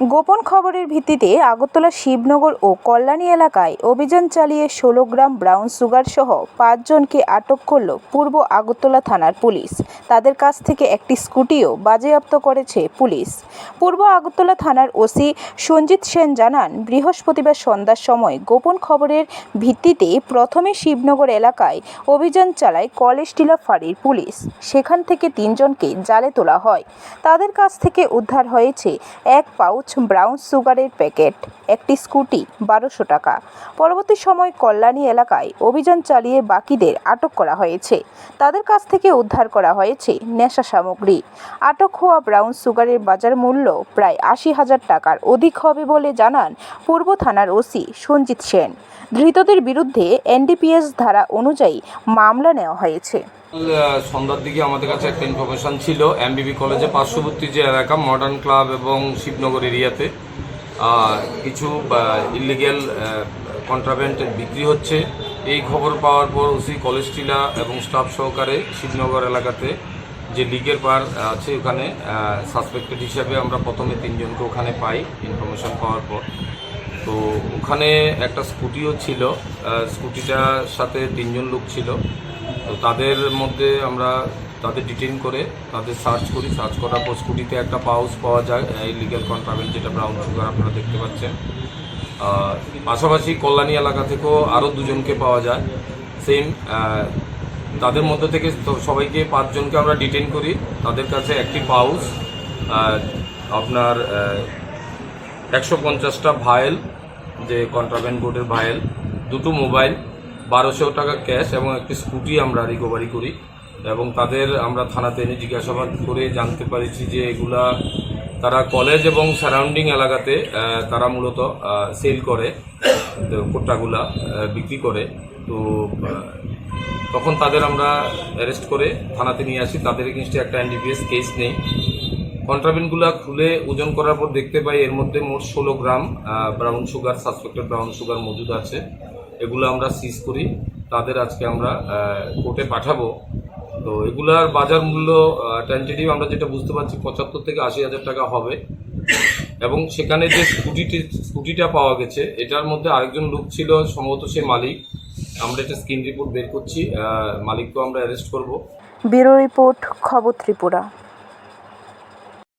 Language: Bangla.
গোপন খবরের ভিত্তিতে আগরতলা শিবনগর ও কল্যাণী এলাকায় অভিযান চালিয়ে ষোলো গ্রাম ব্রাউন সুগার সহ পাঁচজনকে আটক করল পূর্ব আগরতলা থানার পুলিশ। তাদের কাছ থেকে একটি স্কুটিও বাজেয়াপ্ত করেছে পুলিশ। পূর্ব আগরতলা থানার ওসি সঞ্জিত সেন জানান, বৃহস্পতিবার সন্ধ্যার সময় গোপন খবরের ভিত্তিতে প্রথমে শিবনগর এলাকায় অভিযান চালায় কলেজ টিলা ফাঁড়ির পুলিশ। সেখান থেকে তিনজনকে জালে তোলা হয়। তাদের কাছ থেকে উদ্ধার হয়েছে এক পাউচ ব্রাউন সুগারের প্যাকেট, একটি স্কুটি বারোশো টাকা। পরবর্তী সময় কল্যাণী এলাকায় অভিযান চালিয়ে বাকিদের আটক করা হয়েছে। তাদের কাছ থেকে উদ্ধার করা হয়েছে নেশা সামগ্রী। আটক হওয়া ব্রাউন সুগারের বাজার মূল্য প্রায় আশি হাজার টাকার। অধিক হবে বলে জানান পূর্ব থানার ওসি সঞ্জিত সেন। ধৃতদের বিরুদ্ধে এনডিপিএস ধারা অনুযায়ী মামলা নেওয়া হয়েছে। সন্ধ্যার দিকে আমাদের কাছে একটা ইনফরমেশন ছিল। এমবিবি কলেজে পার্শ্ববর্তী যে এলাকা মডার্ন ক্লাব এবং শিবনগর এরিয়াতে কিছু ইলিগেল কন্ট্রাভেন্ট বিক্রি হচ্ছে। এই খবর পাওয়ার পর ওসি কলেজ টিলা এবং স্টাফ সহকারে শিবনগর এলাকাতে যে লিগের পার আছে ওখানে সাসপেক্টেড হিসাবে আমরা প্রথমে তিনজনকে ওখানে পাই ইনফরমেশন পাওয়ার পর। তো ওখানে একটা স্কুটিও ছিল স্কুটিটার সাথে তিনজন লোক ছিল। তো তাদের মধ্যে আমরা তাদের ডিটেইন করে, তাদের সার্চ করি। সার্চ করার পর স্কুটিতে একটা পাউচ পাওয়া যায়, এই ইলিগাল কন্ট্রাভেন্ট যেটা ব্রাউন সুগার আপনারা দেখতে পাচ্ছেন। পাশাপাশি কল্যাণী এলাকা থেকেও আরও দুজনকে পাওয়া যায়। সেম তাদের মধ্যে থেকে সবাইকে পাঁচজনকে আমরা ডিটেন করি। তাদের কাছে একটি পাউচ আপনার একশো পঞ্চাশটা ভায়েল যে কন্ট্রাব্যান্ড বোর্ডের ভায়েল দুটো মোবাইল বারোশো টাকা ক্যাশ এবং একটি স্কুটি আমরা রিকভারি করি। এবং তাদের আমরা থানাতে এনে জিজ্ঞাসাবাদ করে জানতে পারিছি যে এগুলা তারা কলেজ এবং সারাউন্ডিং এলাকাতে তারা মূলত সেল করে, তো কোট্টাগুলা বিক্রি করে। তো তখন তাদের আমরা অ্যারেস্ট করে থানাতে নিয়ে আসি। তাদের এগেনস্টে একটা এনডিপিএস কেস নেই। কন্ট্রাবেন্টগুলো খুলে ওজন করার পর দেখতে পাই এর মধ্যে মোট ষোলো gram brown sugar suspected brown sugar মজুদ আছে। এগুলো আমরা সিজ করি। তাদের আজকে আমরা কোর্টে পাঠাবো। তো এগুলার বাজার মূল্য টেন্টেটিভ আমরা যেটা বুঝতে পারছি পঁচাত্তর থেকে আশি হাজার টাকা হবে। এবং সেখানে যে স্কুটিটি, স্কুটিটা পাওয়া গেছে, এটার মধ্যে আরেকজন লোক ছিল, সম্ভবত সে মালিক। আমরা একটা স্ক্রিন রিপোর্ট বের করছি মালিককেও আমরা অ্যারেস্ট করব। ব্যুরো রিপোর্ট, খবর ত্রিপুরা।